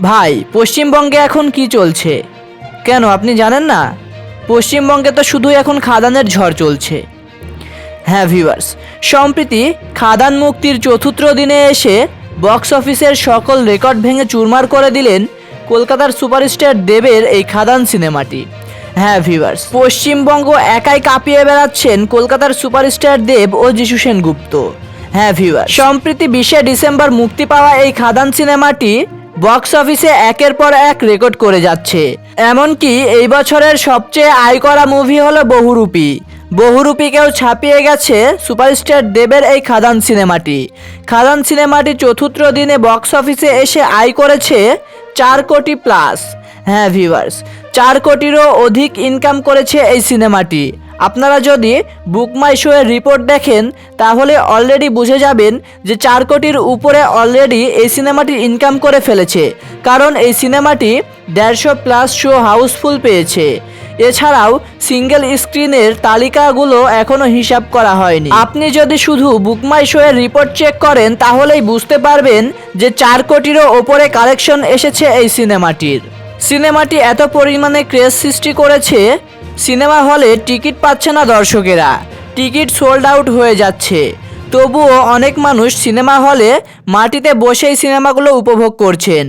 ভাই, পশ্চিমবঙ্গে এখন কি চলছে? কেন, আপনি জানেন না? পশ্চিমবঙ্গে তো শুধু এখন খাদানের ঝড় চলছে। হ্যাঁ ভিউয়ার্স সম্প্রতি খাদান মুক্তির চতুর্থ দিনে এসে বক্স অফিসের সকল রেকর্ড ভেঙে চুরমার করে দিলেন কলকাতার সুপারস্টার দেবের এই খাদান সিনেমাটি। হ্যাঁ ভিউয়ার্স পশ্চিমবঙ্গ একাই কাঁপিয়ে বেড়াচ্ছেন কলকাতার সুপারস্টার দেব ও যিশু সেনগুপ্ত। হ্যাঁ ভিউয়ার সম্প্রতি বিশে ডিসেম্বর মুক্তি পাওয়া এই খাদান সিনেমাটি বক্স অফিসে একের পর এক রেকর্ড করে যাচ্ছে। এমনকি এই বছরের সবচেয়ে আয় করা মুভি হলো বহুরূপী। বহুরূপীকেও ছাপিয়ে গেছে সুপারস্টার দেবের এই খাদান সিনেমাটি। খাদান সিনেমাটি চতুর্থ দিনে বক্স অফিসে এসে আয় করেছে চার কোটি প্লাস হ্যাঁ ভিউয়ার্স চার কোটিরও অধিক ইনকাম করেছে এই সিনেমাটি আপনারা যদি বুক মাই শো এর রিপোর্ট দেখেন, তাহলে অলরেডি বুঝে যাবেন যে চার কোটির উপরে অলরেডি এই সিনেমাটি ইনকাম করে ফেলেছে। কারণ এই সিনেমাটি দেড়শো প্লাস শো হাউসফুল পেয়েছে। এছাড়াও সিঙ্গেল স্ক্রিনের তালিকাগুলো এখনও হিসাব করা হয়নি। আপনি যদি শুধু বুকমাই শো এর রিপোর্ট চেক করেন, তাহলেই বুঝতে পারবেন যে চার কোটিরও ওপরে কালেকশন এসেছে এই সিনেমাটির। সিনেমাটি এত পরিমাণে ক্রেজ সৃষ্টি করেছে, সিনেমা হলে টিকিট পাচ্ছে না দর্শকেরা। টিকিট সোল্ড আউট হয়ে যাচ্ছে। তবুও অনেক মানুষ সিনেমা হলে মাটিতে বসেই সিনেমাগুলো উপভোগ করছেন।